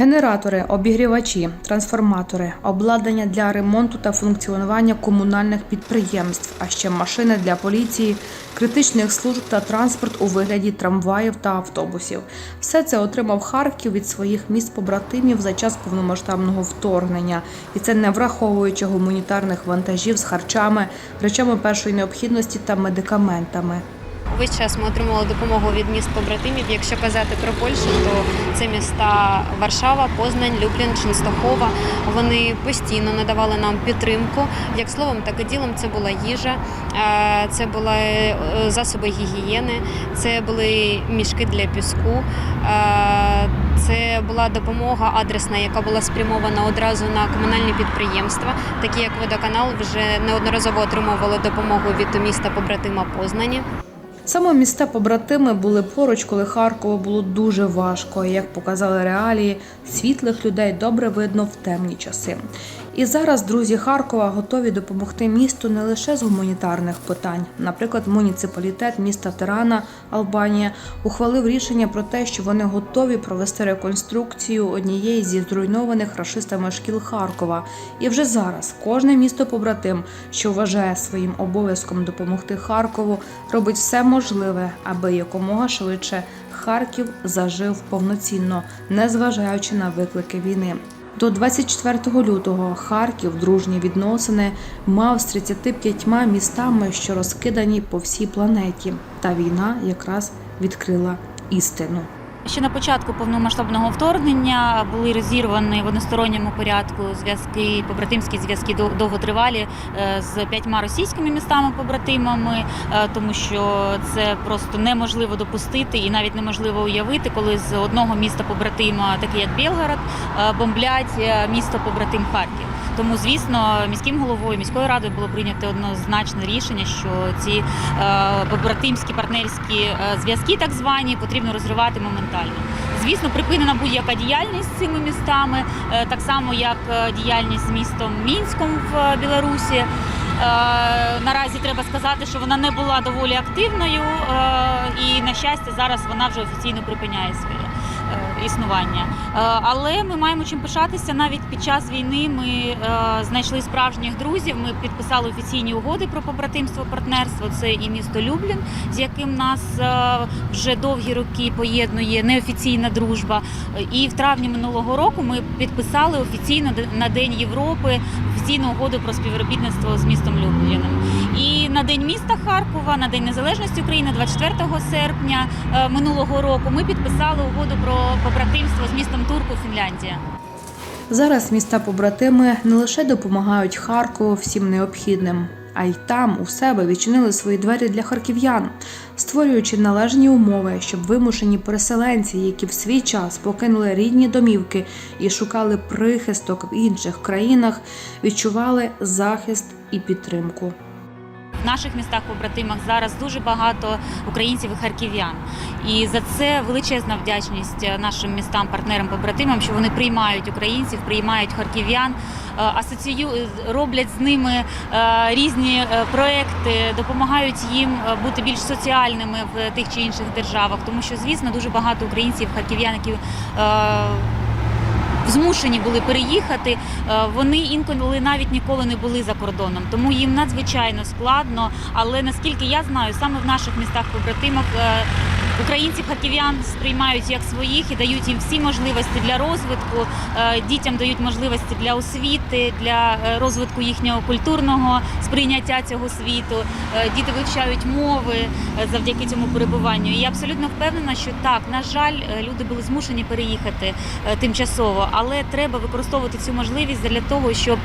Генератори, обігрівачі, трансформатори, обладнання для ремонту та функціонування комунальних підприємств, а ще машини для поліції, критичних служб та транспорт у вигляді трамваїв та автобусів. Все це отримав Харків від своїх міст побратимів за час повномасштабного вторгнення, і це не враховуючи гуманітарних вантажів з харчами, речами першої необхідності та медикаментами. Весь час ми отримували допомогу від міст побратимів. Якщо казати про Польщу, то це міста Варшава, Познань, Люблін, Ченстахова. Вони постійно надавали нам підтримку. Як словом, так і ділом це була їжа, е, це були е, засоби гігієни, це були мішки для піску. е, Це була допомога адресна, яка була спрямована одразу на комунальні підприємства, такі як водоканал, вже неодноразово отримували допомогу від міста побратима Познані. Саме міста побратими були поруч, коли Харкову було дуже важко. Як показали реалії, світлих людей добре видно в темні часи. І зараз друзі Харкова готові допомогти місту не лише з гуманітарних питань. Наприклад, муніципалітет міста Тирана, Албанія, ухвалив рішення про те, що вони готові провести реконструкцію однієї зі зруйнованих рашистами шкіл Харкова. І вже зараз кожне місто побратим, що вважає своїм обов'язком допомогти Харкову, робить все можливе, аби якомога швидше Харків зажив повноцінно, незважаючи на виклики війни. До 24 лютого Харків дружні відносини мав з 35 містами, що розкидані по всій планеті. Та війна якраз відкрила істину. Ще на початку повномасштабного вторгнення були розірвані в односторонньому порядку зв'язки, побратимські зв'язки дов- довготривалі е, з п'ятьма російськими містами-побратимами, е, тому що це просто неможливо допустити і навіть неможливо уявити, коли з одного міста побратима, таке як Білгород, е, бомблять місто побратим Харків. Тому, звісно, міським головою міською радою було прийнято однозначне рішення, що ці е, побратимські партнерські е, зв'язки, так звані, потрібно розривати моментально. Звісно, припинена будь-яка діяльність з цими містами, е, так само як діяльність з містом Мінськом в Білорусі. Наразі треба сказати, що вона не була доволі активною, і на щастя, зараз вона вже офіційно припиняє своє існування. Е, Але ми маємо чим пишатися навіть під час війни. Ми е, знайшли справжніх друзів. Ми підписали офіційні угоди про побратимство, партнерство. Це і місто Люблін, з яким нас е, вже довгі роки поєднує неофіційна дружба. І в травні минулого року ми підписали офіційно на День Європи офіційну угоду про співробітництво з містом Любліном. І на день міста Харкова, на День Незалежності України, 24 серпня минулого року, ми підписали угоду про побратимство з містом Турку, Фінляндія. Зараз міста побратими не лише допомагають Харкову всім необхідним, а й там у себе відчинили свої двері для харків'ян, створюючи належні умови, щоб вимушені переселенці, які в свій час покинули рідні домівки і шукали прихисток в інших країнах, відчували захист і підтримку. В наших містах побратимах зараз дуже багато українців і харків'ян. І за це величезна вдячність е, нашим містам, партнерам, побратимам, що вони приймають українців, приймають харків'ян, е, асоціюють, роблять з ними е, різні е, проекти, допомагають їм е, бути більш соціальними в тих чи інших державах. Тому що, звісно, дуже багато українців, харків'ян, які е, змушені були переїхати. Е, Вони інколи навіть ніколи не були за кордоном, тому їм надзвичайно складно. Але наскільки я знаю, саме в наших містах побратимах е, українців харків'ян сприймають як своїх і дають їм всі можливості для розвитку. Е, Дітям дають можливості для освіти, для е, розвитку їхнього культурного сприйняття цього світу. Е, Діти вивчають мови завдяки цьому перебуванню. І я абсолютно впевнена, що так, на жаль, люди були змушені переїхати тимчасово, але треба використовувати цю можливість для того, щоб,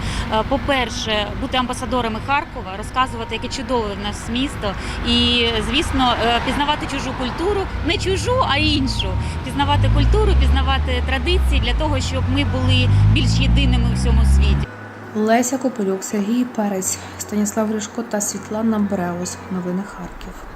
по-перше, бути амбасадорами Харкова, розказувати, яке чудове в нас місто, і звісно, пізнавати чужу культуру, не чужу, а іншу. Пізнавати культуру, пізнавати традиції для того, щоб ми були більш єдиними у всьому світі. Леся Копилюк, Сергій Перець, Станіслав Ришко та Світлана Бреус. Новини Харків.